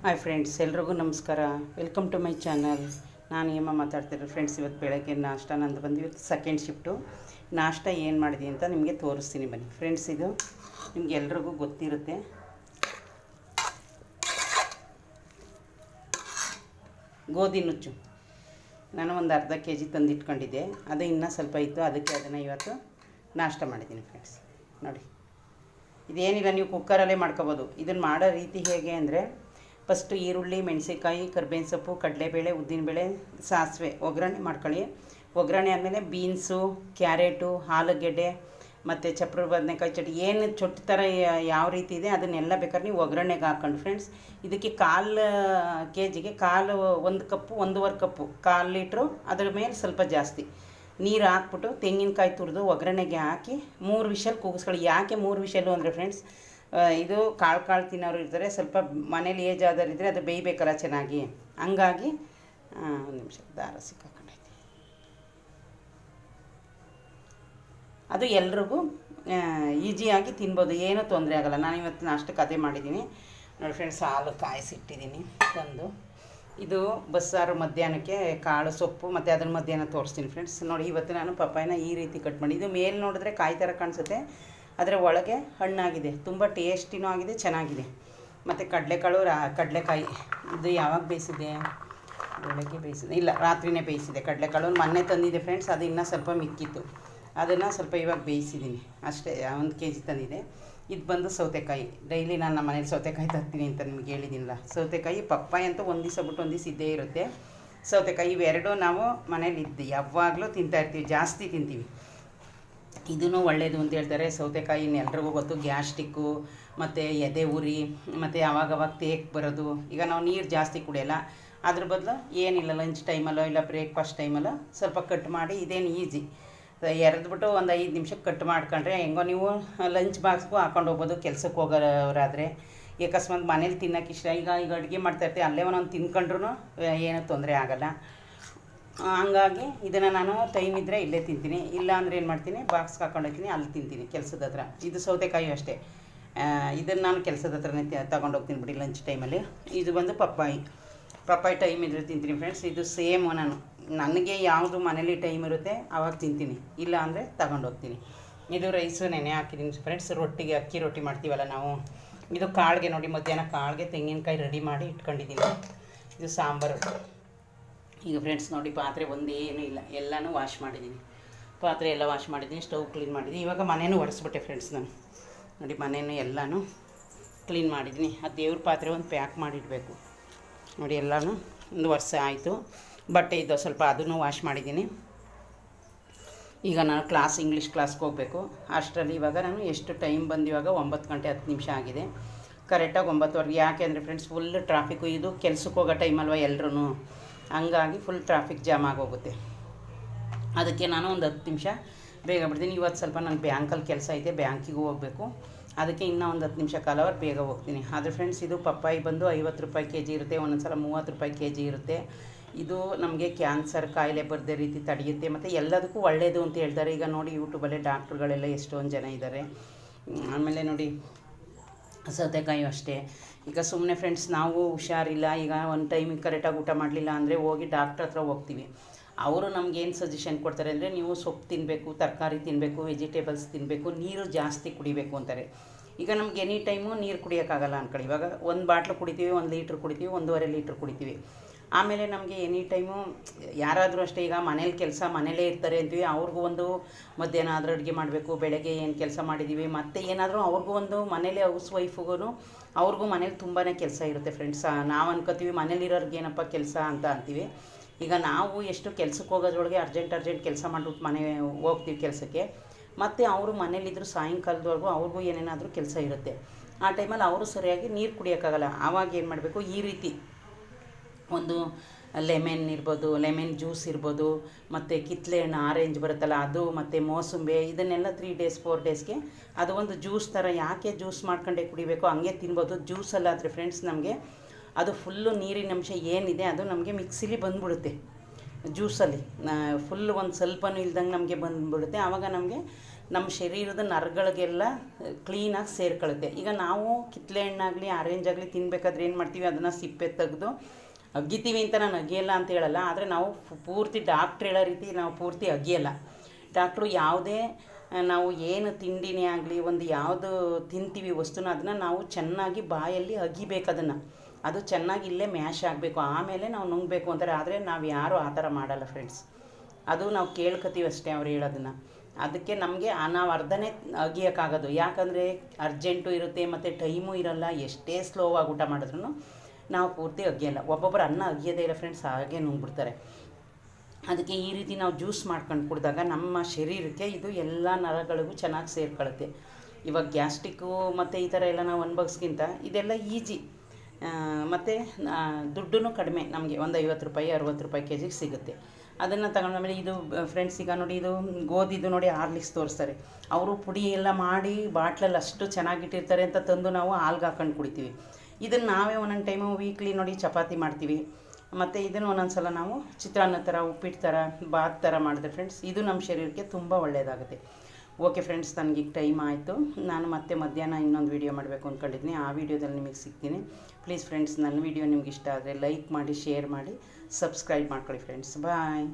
Hi friends ಎಲ್ರಿಗೂ ನಮಸ್ಕಾರ. Welcome to my channel ನಾನು ಹೇಮ ಮಾತಾಡ್ತಿರೋದು ಫ್ರೆಂಡ್ಸ್ ಇವತ್ತು ಬೆಳಗ್ಗೆ ನಾಷ್ಟ ನಂದು ಬಂದು ಇವತ್ತು ಸೆಕೆಂಡ್ ಶಿಫ್ಟು ನಾಷ್ಟ ಏನು ಮಾಡಿದೆ ಅಂತ ನಿಮಗೆ ತೋರಿಸ್ತೀನಿ ಬನ್ನಿ. ಫ್ರೆಂಡ್ಸ್ ಇದು ನಿಮ್ಗೆ ಎಲ್ರಿಗೂ ಗೊತ್ತಿರುತ್ತೆ. ಗೋಧಿ ನುಚ್ಚು. ನಾನು ಒಂದು ಅರ್ಧ ಕೆ ಜಿ ತಂದಿಟ್ಕೊಂಡಿದ್ದೆ. ಅದು ಇನ್ನೂ ಸ್ವಲ್ಪ ಇತ್ತು, ಅದಕ್ಕೆ ಅದನ್ನು ಇವತ್ತು ನಾಷ್ಟ ಮಾಡಿದ್ದೀನಿ ಫ್ರೆಂಡ್ಸ್ ನೋಡಿ. ಇದೇನಿಲ್ಲ, ನೀವು ಕುಕ್ಕರಲ್ಲೇ ಮಾಡ್ಕೋಬೋದು. ಇದನ್ನು ಮಾಡೋ ರೀತಿ ಹೇಗೆ ಅಂದರೆ ಫಸ್ಟು ಈರುಳ್ಳಿ, ಮೆಣಸಿನ್ಕಾಯಿ, ಕರ್ಬೇವಿನ ಸೊಪ್ಪು, ಕಡಲೆಬೇಳೆ, ಉದ್ದಿನಬೇಳೆ, ಸಾಸಿವೆ ಒಗ್ಗರಣೆ ಮಾಡ್ಕೊಳ್ಳಿ. ಒಗ್ಗರಣೆ ಆದಮೇಲೆ ಬೀನ್ಸು, ಕ್ಯಾರೆಟು, ಆಲೂಗೆಡ್ಡೆ ಮತ್ತು ಚಪ್ರ ಬದನೆಕಾಯಿ ಚಟ್ನಿ. ಏನು ಚೊಟ್ಟು ಥರ ಯಾವ ರೀತಿ ಇದೆ ಅದನ್ನೆಲ್ಲ ಬೇಕಾದ್ರೆ ನೀವು ಒಗ್ಗರಣೆಗೆ ಹಾಕ್ಕೊಂಡು ಫ್ರೆಂಡ್ಸ್. ಇದಕ್ಕೆ ಕಾಲು ಕೆ ಜಿಗೆ ಕಾಲು ಒಂದು ಕಪ್ಪು, ಒಂದೂವರೆ ಕಪ್ಪು ಕಾಲು ಲೀಟ್ರು. ಅದ್ರ ಮೇಲೆ ಸ್ವಲ್ಪ ಜಾಸ್ತಿ ನೀರು ಹಾಕ್ಬಿಟ್ಟು ತೆಂಗಿನಕಾಯಿ ತುರಿದು ಒಗ್ಗರಣೆಗೆ ಹಾಕಿ ಮೂರು ವಿಷಲ್ ಕೂಗಿಸ್ಕೊಳ್ಳಿ. ಯಾಕೆ ಮೂರು ವಿಷಲು ಅಂದರೆ ಫ್ರೆಂಡ್ಸ್ ಇದು ಕಾಳು ಕಾಳು ತಿನ್ನೋರು ಇರ್ತಾರೆ. ಸ್ವಲ್ಪ ಮನೇಲಿ ಏಜ್ ಆದವ್ರು ಇದ್ದರೆ ಅದು ಬೇಯಬೇಕಲ್ಲ ಚೆನ್ನಾಗಿ. ಹಂಗಾಗಿ ಒಂದು ನಿಮಿಷ, ದಾರ ಸಿಕ್ಕಾಕೊಂಡೈತಿ ಅದು ಎಲ್ರಿಗೂ ಈಸಿಯಾಗಿ ತಿನ್ಬೋದು. ಏನೂ ತೊಂದರೆ ಆಗೋಲ್ಲ. ನಾನು ಇವತ್ತು ನಾಷ್ಟಕ್ಕೆ ಕತೆ ಮಾಡಿದ್ದೀನಿ. ನೋಡಿ ಫ್ರೆಂಡ್ಸ್ ಹಾಲು ಕಾಯಿಸಿಟ್ಟಿದ್ದೀನಿ ತಂದು. ಇದು ಬಸ್ಸಾರು ಮಧ್ಯಾಹ್ನಕ್ಕೆ ಕಾಳು ಸೊಪ್ಪು, ಮತ್ತು ಅದ್ರ ಮಧ್ಯಾಹ್ನ ತೋರಿಸ್ತೀನಿ ಫ್ರೆಂಡ್ಸ್ ನೋಡಿ, ಇವತ್ತು ನಾನು ಪಪ್ಪಾಯನ ಈ ರೀತಿ ಕಟ್ ಮಾಡಿ ಇದು ಮೇಲೆ ನೋಡಿದ್ರೆ ಕಾಯಿ ಥರ ಕಾಣಿಸುತ್ತೆ. ಅದರ ಒಳಗೆ ಹಣ್ಣಾಗಿದೆ. ತುಂಬ ಟೇಸ್ಟಿನೂ ಆಗಿದೆ, ಚೆನ್ನಾಗಿದೆ. ಮತ್ತು ಕಡಲೆಕಾಳು ರಾ, ಕಡಲೆಕಾಯಿ, ಇದು ಯಾವಾಗ ಬೇಯಿಸಿದೆ? ಬೆಳಗ್ಗೆ ಬೇಯಿಸಿದೆ. ಇಲ್ಲ, ರಾತ್ರಿನೇ ಬೇಯಿಸಿದೆ. ಕಡಲೆಕಾಳು ಮೊನ್ನೆ ತಂದಿದೆ ಫ್ರೆಂಡ್ಸ್ ಅದು ಇನ್ನೂ ಸ್ವಲ್ಪ ಮಿಕ್ಕಿತ್ತು. ಅದನ್ನು ಸ್ವಲ್ಪ ಇವಾಗ ಬೇಯಿಸಿದ್ದೀನಿ. ಅಷ್ಟೇ, ಒಂದು ಕೆ ಜಿ ತಂದಿದೆ. ಇದು ಬಂದು ಸೌತೆಕಾಯಿ. ಡೈಲಿ ನಾನು ನಮ್ಮ ಮನೇಲಿ ಸೌತೆಕಾಯಿ ತರ್ತೀನಿ ಅಂತ ನಿಮ್ಗೆ ಹೇಳಿದ್ದೀನಿಲ್ಲ. ಸೌತೆಕಾಯಿ, ಪಪ್ಪಾಯಿ ಅಂತೂ ಒಂದು ದಿವಸ ಬಿಟ್ಟು ಒಂದು ದಿವಸ ಇದ್ದೇ ಇರುತ್ತೆ. ಸೌತೆಕಾಯಿ ಇವೆರಡೂ ನಾವು ಮನೇಲಿ ಇದ್ದು ಯಾವಾಗಲೂ ತಿಂತಾ ಇರ್ತೀವಿ, ಜಾಸ್ತಿ ತಿಂತೀವಿ. ಇದೂ ಒಳ್ಳೆಯದು ಅಂತ ಹೇಳ್ತಾರೆ. ಸೌತೆಕಾಯಿ ಎಲ್ರಿಗೂ ಗೊತ್ತು. ಗ್ಯಾಸ್ಟಿಕ್ಕು, ಮತ್ತು ಎದೆ ಉರಿ, ಮತ್ತು ಯಾವಾಗವಾಗ ತೇಕ್ ಬರೋದು. ಈಗ ನಾವು ನೀರು ಜಾಸ್ತಿ ಕುಡಿಯೋಲ್ಲ. ಅದ್ರ ಬದಲು ಏನಿಲ್ಲ ಲಂಚ್ ಟೈಮಲ್ಲೋ ಇಲ್ಲ ಬ್ರೇಕ್ಫಾಸ್ಟ್ ಟೈಮಲ್ಲೋ ಸ್ವಲ್ಪ ಕಟ್ ಮಾಡಿ ಇದೇನು ಈಸಿ ಎರೆದ್ಬಿಟ್ಟು ಒಂದು ಐದು ನಿಮಿಷಕ್ಕೆ ಕಟ್ ಮಾಡ್ಕೊಂಡ್ರೆ ಹೆಂಗೋ ನೀವು ಲಂಚ್ ಬಾಕ್ಸ್ಗೂ ಹಾಕೊಂಡು ಹೋಗ್ಬೋದು ಕೆಲ್ಸಕ್ಕೆ ಹೋಗೋರಾದರೆ ಅಕಸ್ಮಾತ್ ಮನೇಲಿ ತಿನ್ನೋಕೆ ಇಷ್ಟ. ಈಗ ಈಗ ಅಡುಗೆ ಮಾಡ್ತಾಯಿರ್ತೀವಿ ಅಲ್ಲೇ ಒಂದೊಂದು ತಿನ್ಕೊಂಡ್ರು ಏನೂ ತೊಂದರೆ ಆಗೋಲ್ಲ. ಹಂಗಾಗಿ ಇದನ್ನು ನಾನು ಟೈಮ್ ಇದ್ದರೆ ಇಲ್ಲೇ ತಿಂತೀನಿ. ಇಲ್ಲ ಅಂದರೆ ಏನು ಮಾಡ್ತೀನಿ ಬಾಕ್ಸ್ಗೆ ಹಾಕೊಂಡು ಹೋಗ್ತೀನಿ, ಅಲ್ಲಿ ತಿಂತೀನಿ ಕೆಲಸದ ಹತ್ರ. ಇದು ಸೌತೆಕಾಯಿ ಅಷ್ಟೇ. ಇದನ್ನು ನಾನು ಕೆಲಸದ ಹತ್ರನೇ ತಗೊಂಡೋಗ್ತೀನಿ ಬಿಡಿ ಲಂಚ್ ಟೈಮಲ್ಲಿ ಇದು ಬಂದು ಪಪ್ಪಾಯಿ. ಪಪ್ಪಾಯಿ ಟೈಮ್ ಇದ್ದರೆ ತಿಂತೀನಿ ಫ್ರೆಂಡ್ಸ್ ಇದು ಸೇಮು ನಾನು. ನನಗೆ ಯಾವುದು ಮನೇಲಿ ಟೈಮ್ ಇರುತ್ತೆ ಆವಾಗ ತಿಂತೀನಿ. ಇಲ್ಲ ಅಂದರೆ ತಗೊಂಡೋಗ್ತೀನಿ ಇದು ರೈಸು ನೆನೆ ಹಾಕಿದ್ದೀನಿ ಫ್ರೆಂಡ್ಸ್ ರೊಟ್ಟಿಗೆ, ಅಕ್ಕಿ ರೊಟ್ಟಿ ಮಾಡ್ತೀವಲ್ಲ ನಾವು. ಇದು ಕಾಳಿಗೆ ನೋಡಿ, ಮಧ್ಯಾಹ್ನ ಕಾಳಿಗೆ ತೆಂಗಿನಕಾಯಿ ರೆಡಿ ಮಾಡಿ ಇಟ್ಕೊಂಡಿದ್ದೀನಿ ಇದು ಸಾಂಬಾರು. ಈಗ ಫ್ರೆಂಡ್ಸ್ ನೋಡಿ ಪಾತ್ರೆ ಒಂದೇನೂ ಇಲ್ಲ. ಎಲ್ಲನೂ ವಾಶ್ ಮಾಡಿದ್ದೀನಿ ಪಾತ್ರೆ ಎಲ್ಲ ವಾಶ್ ಮಾಡಿದ್ದೀನಿ ಸ್ಟೌವ್ ಕ್ಲೀನ್ ಮಾಡಿದ್ದೀನಿ ಇವಾಗ ಮನೇನೂ ಒರೆಸ್ಬಿಟ್ಟೆ ಫ್ರೆಂಡ್ಸ್ ನಾನು. ನೋಡಿ ಮನೆಯೂ ಎಲ್ಲನೂ ಕ್ಲೀನ್ ಮಾಡಿದ್ದೀನಿ ಆ ದೇವ್ರ ಪಾತ್ರೆ ಒಂದು ಪ್ಯಾಕ್ ಮಾಡಿಡಬೇಕು. ನೋಡಿ ಎಲ್ಲನೂ ಒಂದು ವರ್ಷ ಆಯಿತು. ಬಟ್ಟೆ ಇದ್ದೋ ಸ್ವಲ್ಪ ಅದನ್ನು ವಾಶ್ ಮಾಡಿದ್ದೀನಿ ಈಗ ನಾನು ಕ್ಲಾಸ್ ಇಂಗ್ಲೀಷ್ ಕ್ಲಾಸ್ಗೆ ಹೋಗಬೇಕು. ಅಷ್ಟರಲ್ಲಿ ಇವಾಗ ನಾನು ಎಷ್ಟು ಟೈಮ್ ಬಂದು ಇವಾಗ ಒಂಬತ್ತು ಗಂಟೆ ಹತ್ತು ನಿಮಿಷ ಆಗಿದೆ. ಕರೆಕ್ಟಾಗಿ ಒಂಬತ್ತುವರೆಗೆ. ಯಾಕೆ ಅಂದರೆ ಫ್ರೆಂಡ್ಸ್ ಫುಲ್ ಟ್ರಾಫಿಕ್ಕು ಇದು ಕೆಲ್ಸಕ್ಕೆ ಹೋಗೋ ಟೈಮ್ ಅಲ್ವಾ ಎಲ್ರೂ ಹಂಗಾಗಿ ಫುಲ್ ಟ್ರಾಫಿಕ್ ಜಾಮ್ ಆಗೋಗುತ್ತೆ. ಅದಕ್ಕೆ ನಾನು ಒಂದು ಹತ್ತು ನಿಮಿಷ ಬೇಗ ಬಿಡ್ತೀನಿ. ಇವತ್ತು ಸ್ವಲ್ಪ ನನ್ನ ಬ್ಯಾಂಕಲ್ಲಿ ಕೆಲಸ ಐತೆ ಬ್ಯಾಂಕಿಗೆ ಹೋಗಬೇಕು. ಅದಕ್ಕೆ ಇನ್ನೂ ಒಂದು ಹತ್ತು ನಿಮಿಷ ಕಾಲವರ್ ಬೇಗ ಹೋಗ್ತೀನಿ. ಆದರೆ ಫ್ರೆಂಡ್ಸ್ ಇದು ಪಪ್ಪಾಯಿ ಬಂದು ಐವತ್ತು ರೂಪಾಯಿ ಕೆ ಜಿ ಇರುತ್ತೆ ಒಂದೊಂದು ಸಲ ಮೂವತ್ತು ರೂಪಾಯಿ ಕೆ ಜಿ ಇರುತ್ತೆ. ಇದು ನಮಗೆ ಕ್ಯಾನ್ಸರ್ ಕಾಯಿಲೆ ಬರದೇ ರೀತಿ ತಡೆಯುತ್ತೆ. ಮತ್ತು ಎಲ್ಲದಕ್ಕೂ ಒಳ್ಳೆಯದು ಅಂತ ಹೇಳ್ತಾರೆ. ಈಗ ನೋಡಿ ಯೂಟ್ಯೂಬಲ್ಲೇ ಡಾಕ್ಟ್ರುಗಳೆಲ್ಲ ಎಷ್ಟೊಂದು ಜನ ಇದ್ದಾರೆ ಆಮೇಲೆ ನೋಡಿ ಸೌತೆಕಾಯಿ ಅಷ್ಟೇ. ಈಗ ಸುಮ್ಮನೆ ಫ್ರೆಂಡ್ಸ್ ನಾವು ಹುಷಾರಿಲ್ಲ, ಈಗ ಒಂದು ಟೈಮಿಗೆ ಕರೆಕ್ಟಾಗಿ ಊಟ ಮಾಡಲಿಲ್ಲ ಅಂದರೆ ಹೋಗಿ ಡಾಕ್ಟ್ರ್ ಹತ್ರ ಹೋಗ್ತೀವಿ. ಅವರು ನಮ್ಗೇನು ಸಜೆಷನ್ ಕೊಡ್ತಾರೆ ಅಂದರೆ ನೀವು ಸೊಪ್ಪು ತಿನ್ನಬೇಕು ತರಕಾರಿ ತಿನ್ನಬೇಕು ವೆಜಿಟೇಬಲ್ಸ್ ತಿನ್ನಬೇಕು ನೀರು ಜಾಸ್ತಿ ಕುಡಿಬೇಕು ಅಂತಾರೆ. ಈಗ ನಮ್ಗೆ ಎನಿ ಟೈಮು ನೀರು ಕುಡಿಯೋಕ್ಕಾಗಲ್ಲ ಅಂದ್ಕೊಳ್ಳಿ. ಇವಾಗ ಒಂದು ಬಾಟ್ಲು ಕುಡಿತೀವಿ, ಒಂದು ಲೀಟ್ರ್ ಕುಡಿತೀವಿ, ಒಂದೂವರೆ ಲೀಟ್ರ್ ಕುಡಿತೀವಿ. ಆಮೇಲೆ ನಮಗೆ ಎನಿ ಟೈಮು ಯಾರಾದರೂ ಅಷ್ಟೇ ಈಗ ಮನೇಲಿ ಕೆಲಸ ಮನೇಲೇ ಇರ್ತಾರೆ ಅಂತೀವಿ, ಅವ್ರಿಗೂ ಒಂದು ಮಧ್ಯಾಹ್ನ ಆದರೂ ಅಡುಗೆ ಮಾಡಬೇಕು, ಬೆಳಗ್ಗೆ ಏನು ಕೆಲಸ ಮಾಡಿದ್ದೀವಿ ಮತ್ತು ಏನಾದರೂ ಅವ್ರಿಗೂ ಒಂದು ಮನೇಲಿ ಹೌಸ್ ವೈಫ್ಗೂ ಅವ್ರಿಗೂ ಮನೇಲಿ ತುಂಬಾ ಕೆಲಸ ಇರುತ್ತೆ ಫ್ರೆಂಡ್ಸ್ ನಾವು ಅನ್ಕೋತೀವಿ ಮನೇಲಿರೋರ್ಗೆ ಏನಪ್ಪ ಕೆಲಸ ಅಂತ ಅಂತೀವಿ. ಈಗ ನಾವು ಎಷ್ಟು ಕೆಲಸಕ್ಕೆ ಹೋಗೋದ್ರೊಳಗೆ ಅರ್ಜೆಂಟ್ ಅರ್ಜೆಂಟ್ ಕೆಲಸ ಮಾಡಿಬಿಟ್ಟು ಮನೆ ಹೋಗ್ತೀವಿ ಕೆಲಸಕ್ಕೆ, ಮತ್ತು ಅವರು ಮನೇಲಿದ್ದರೂ ಸಾಯಂಕಾಲದವರೆಗೂ ಅವ್ರಿಗೂ ಏನೇನಾದರೂ ಕೆಲಸ ಇರುತ್ತೆ. ಆ ಟೈಮಲ್ಲಿ ಅವರು ಸರಿಯಾಗಿ ನೀರು ಕುಡಿಯೋಕ್ಕಾಗಲ್ಲ, ಆವಾಗ ಏನು ಮಾಡಬೇಕು ಈ ರೀತಿ ಒಂದು ಲೆಮೆನ್ ಇರ್ಬೋದು, ಲೆಮೆನ್ ಜ್ಯೂಸ್ ಇರ್ಬೋದು, ಮತ್ತು ಕಿತ್ತಲೆ ಹಣ್ಣು ಆರೆಂಜ್ ಬರುತ್ತಲ್ಲ, ಅದು ಮತ್ತು ಮೋಸಂಬಿ, ಇದನ್ನೆಲ್ಲ ತ್ರೀ ಡೇಸ್ ಫೋರ್ ಡೇಸ್ಗೆ ಅದು ಒಂದು ಜ್ಯೂಸ್ ಥರ ಯಾಕೆ ಜ್ಯೂಸ್ ಮಾಡ್ಕೊಂಡೇ ಕುಡಿಬೇಕು, ಹಂಗೆ ತಿನ್ಬೋದು ಜ್ಯೂಸಲ್ಲಾದರೆ ಫ್ರೆಂಡ್ಸ್ ನಮಗೆ, ಅದು ಫುಲ್ಲು ನೀರಿನ ಅಂಶ ಏನಿದೆ ಅದು ನಮಗೆ ಮಿಕ್ಸಿಲಿ ಬಂದ್ಬಿಡುತ್ತೆ. ಜ್ಯೂಸಲ್ಲಿ ಫುಲ್ ಒಂದು ಸ್ವಲ್ಪನೂ ಇಲ್ದಂಗೆ ನಮಗೆ ಬಂದ್ಬಿಡುತ್ತೆ, ಆವಾಗ ನಮಗೆ ನಮ್ಮ ಶರೀರದ ನರಗಳಿಗೆಲ್ಲ ಕ್ಲೀನಾಗಿ ಸೇರ್ಕೊಳ್ಳುತ್ತೆ ಈಗ ನಾವು ಕಿತ್ಲೆ ಹಣ್ಣಾಗಲಿ, ಆರೆಂಜ್ ಆಗಲಿ ತಿನ್ಬೇಕಾದ್ರೆ ಏನು ಮಾಡ್ತೀವಿ, ಅದನ್ನು ಸಿಪ್ಪೆ ತೆಗೆದು ಅಗ್ಗಿತೀವಿ ಅಂತ ನಾನು ಅಗಿಯಲ್ಲ ಅಂತ ಹೇಳಲ್ಲ, ಆದರೆ ನಾವು ಪೂರ್ತಿ ಡಾಕ್ಟ್ರ್ ಹೇಳೋ ರೀತಿ ನಾವು ಪೂರ್ತಿ ಅಗಿಯಲ್ಲ ಡಾಕ್ಟ್ರು ಯಾವುದೇ ನಾವು ಏನು ತಿಂಡಿನೇ ಆಗಲಿ, ಒಂದು ಯಾವುದು ತಿಂತೀವಿ ವಸ್ತುನ, ಅದನ್ನು ನಾವು ಚೆನ್ನಾಗಿ ಬಾಯಲ್ಲಿ ಅಗಿಬೇಕು ಅದನ್ನು. ಅದು ಚೆನ್ನಾಗಿ ಇಲ್ಲೇ ಮ್ಯಾಶ್ ಆಗಬೇಕು, ಆಮೇಲೆ ನಾವು ನುಂಗಬೇಕು ಅಂತಾರೆ, ಆದರೆ ನಾವು ಯಾರೂ ಆ ಥರ ಮಾಡಲ್ಲ ಫ್ರೆಂಡ್ಸ್ ಅದು ನಾವು ಕೇಳ್ಕೊತೀವಿ ಅಷ್ಟೇ ಅವ್ರು ಹೇಳೋದನ್ನು. ಅದಕ್ಕೆ ನಮಗೆ ನಾವು ಅರ್ಧನೇ ಅಗಿಯೋಕ್ಕಾಗೋದು. ಯಾಕಂದರೆ ಅರ್ಜೆಂಟು ಇರುತ್ತೆ, ಮತ್ತು ಟೈಮು ಇರಲ್ಲ, ಎಷ್ಟೇ ಸ್ಲೋ ಆಗಿ ಊಟ ಮಾಡಿದ್ರು ನಾವು ಪೂರ್ತಿ ಅಗಿಯಲ್ಲ ಒಬ್ಬೊಬ್ಬರು ಅನ್ನ ಅಗಿಯೋದೇ ಇಲ್ಲ ಫ್ರೆಂಡ್ಸ್ ಹಾಗೆ ನುಂಗ್ಬಿಡ್ತಾರೆ. ಅದಕ್ಕೆ ಈ ರೀತಿ ನಾವು ಜ್ಯೂಸ್ ಮಾಡ್ಕೊಂಡು ಕುಡಿದಾಗ ನಮ್ಮ ಶರೀರಕ್ಕೆ ಇದು ಎಲ್ಲ ನರಗಳಿಗೂ ಚೆನ್ನಾಗಿ ಸೇರ್ಕೊಳ್ಳುತ್ತೆ ಇವಾಗ ಗ್ಯಾಸ್ಟಿಕ್ಕು ಮತ್ತು ಈ ಥರ ಎಲ್ಲ ನಾವು ಅನ್ಭವಿಸ್ಕಿಂತ ಇದೆಲ್ಲ ಈಜಿ ಮತ್ತು ದುಡ್ಡು ಕಡಿಮೆ ನಮಗೆ. ಒಂದು ಐವತ್ತು ರೂಪಾಯಿ, ಅರುವತ್ತು ರೂಪಾಯಿ ಕೆ ಜಿಗೆ ಸಿಗುತ್ತೆ. ಅದನ್ನು ಮೇಲೆ ಇದು ಫ್ರೆಂಡ್ಸ್ ಈಗ ನೋಡಿ ಇದು ಗೋಧಿದು ನೋಡಿ ಆರ್ಲಿಕ್ಸ್ ತೋರಿಸ್ತಾರೆ. ಅವರು ಪುಡಿ ಎಲ್ಲ ಮಾಡಿ ಬಾಟ್ಲಲ್ಲಿ ಅಷ್ಟು ಚೆನ್ನಾಗಿಟ್ಟಿರ್ತಾರೆ ಅಂತ ತಂದು ನಾವು ಹಾಲ್ಗೆ ಹಾಕೊಂಡು ಕುಡಿತೀವಿ. ಇದನ್ನು ನಾವೇ ಒಂದೊಂದು ಟೈಮು ವೀಕ್ಲಿ ನೋಡಿ ಚಪಾತಿ ಮಾಡ್ತೀವಿ. ಮತ್ತು ಇದನ್ನು ಒಂದೊಂದು ಸಲ ನಾವು ಚಿತ್ರಾನ್ನ ಥರ ಉಪ್ಪಿಟ್ಟು ಥರ ಬಾತ್ ಥರ ಮಾಡಿದ್ರೆ ಫ್ರೆಂಡ್ಸ್ ಇದು ನಮ್ಮ ಶರೀರಕ್ಕೆ ತುಂಬ ಒಳ್ಳೆಯದಾಗುತ್ತೆ ಓಕೆ ಫ್ರೆಂಡ್ಸ್ ನನಗೆ ಈಗ ಟೈಮ್ ಆಯಿತು. ನಾನು ಮತ್ತೆ ಮಧ್ಯಾಹ್ನ ಇನ್ನೊಂದು ವೀಡಿಯೋ ಮಾಡಬೇಕು ಅಂದ್ಕೊಂಡಿದ್ದೀನಿ ಆ ವೀಡಿಯೋದಲ್ಲಿ ನಿಮಗೆ ಸಿಗ್ತೀನಿ. ಪ್ಲೀಸ್ ಫ್ರೆಂಡ್ಸ್ ನನ್ನ ವೀಡಿಯೋ ನಿಮ್ಗೆ ಇಷ್ಟ ಆದರೆ ಲೈಕ್ ಮಾಡಿ ಶೇರ್ ಮಾಡಿ ಸಬ್ಸ್ಕ್ರೈಬ್ ಮಾಡ್ಕೊಳ್ಳಿ ಫ್ರೆಂಡ್ಸ್ ಬಾಯ್